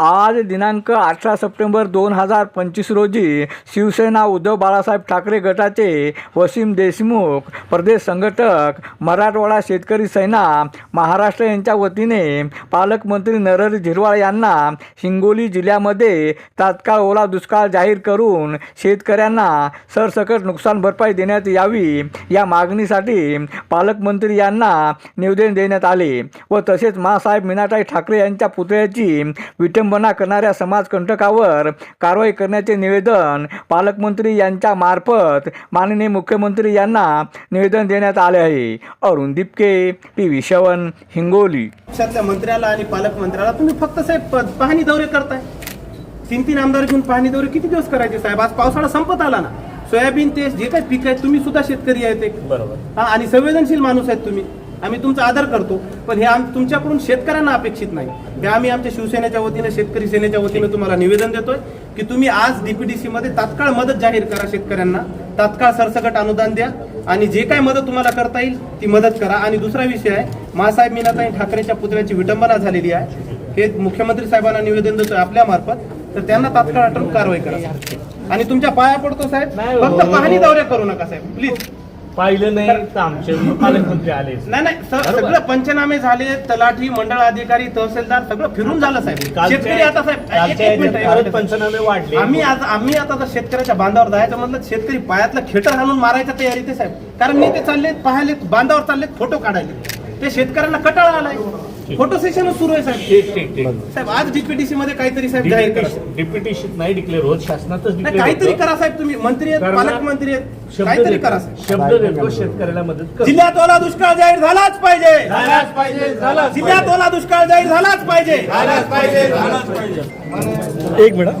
आज दिनांक अठरा सप्टेंबर दोन हजार पंचवीस रोजी शिवसेना उद्धव बाळासाहेब ठाकरे गटाचे वसीम देशमुख प्रदेश संघटक मराठवाडा शेतकरी सेना महाराष्ट्र यांच्या वतीने पालकमंत्री नरहरी झिरवाळ यांना हिंगोली जिल्ह्यामध्ये तात्काळ ओला दुष्काळ जाहीर करून शेतकऱ्यांना सरसकट नुकसान भरपाई देण्यात यावी या मागणीसाठी पालकमंत्री यांना निवेदन देण्यात आले व तसेच मासाहेब मीनाताई ठाकरे यांच्या पुतळ्याची विटंबना करणाऱ्या समाजकंटकावर कारवाई करण्याचे निवेदन पालकमंत्री यांच्या मार्फत माननीय मुख्यमंत्री यांना निवेदन देण्यात आले आहे. Arun Dipke P V seven Hingoli. पक्षातल्या मंत्र्याला आणि पालकमंत्र्याला तुम्ही फक्त साहेब पाहणी दौरे करताय. तीन तीन आमदार घेऊन पाहणी दौरे किती दिवस करायचे साहेब? आज पावसाळा संपत आला ना. सोयाबीन ते जे काही पीक आहे तुम्ही सुद्धा शेतकरी आहेत एक बरोबर. हा आणि संवेदनशील माणूस आहेत तुम्ही. आम्ही तुमचा आदर करतो पण हे आम तुमच्याकडून शेतकऱ्यांना अपेक्षित नाही. हे आम्ही आमच्या शिवसेनेच्या वतीने शेतकरी सेनेच्या वतीने तुम्हाला निवेदन देतोय की तुम्ही आज डीपीडीसी मध्ये तात्काळ मदत जाहीर करा शेतकऱ्यांना. तात्काळ सरसकट अनुदान द्या आणि जे काय मदत तुम्हाला करता येईल ती मदत करा. आणि दुसरा विषय आहे मासाहेब मीनाताई ठाकरेच्या पुतळ्याची विटंबना झालेली आहे. हे मुख्यमंत्री साहेबांना निवेदन देतोय आपल्या मार्फत. तर त्यांना तात्काळ अटक कारवाई करा. आणि तुमच्या पाया पडतो साहेब. हो. फक्त पाहणी दौरे करू नका साहेब. प्लीज पाहिलं नाही तर आमचे पालकमंत्री आले. नाही. सगळं पंचनामे झाले तलाठी मंडळ अधिकारी तहसीलदार सगळं फिरून झालं साहेब. शेतकरी आता साहेब एक- कालच्या एक मिनिट, ह्याच्यात एक परत मिनिट. पंचनामे वाढले. आम्ही आता आम्ही आता जर शेतकऱ्याच्या बांधावर जायचं म्हणलं शेतकरी पायातलं खेटर घालून मारायच्या तयारी ते साहेब. कारण मी ते चालले पाहायले बांधावर चालले फोटो काढायले ते शेतकऱ्यांना कटाळा आलाय. फोटो सेशन सुरू आहे साहेब. ठीक ठीक ठीक. साहेब आज डीपीटीसी मध्ये काहीतरी साहेब जाहीर करा नाही डिक्लेअर होत शासनातच नाही, काहीतरी करा साहेब तुम्ही. मंत्री आहेत. पालकमंत्री आहेत. शब्द काहीतरी देतो. करा साहेब. शब्द देतो शेतकऱ्याला मदत कर. जिल्ह्यात ओला दुष्काळ जाहीर झालाच पाहिजे. झालाच पाहिजे झालाच जिल्ह्यात ओला दुष्काळ जाहीर झालाच पाहिजे. एक मिनिट.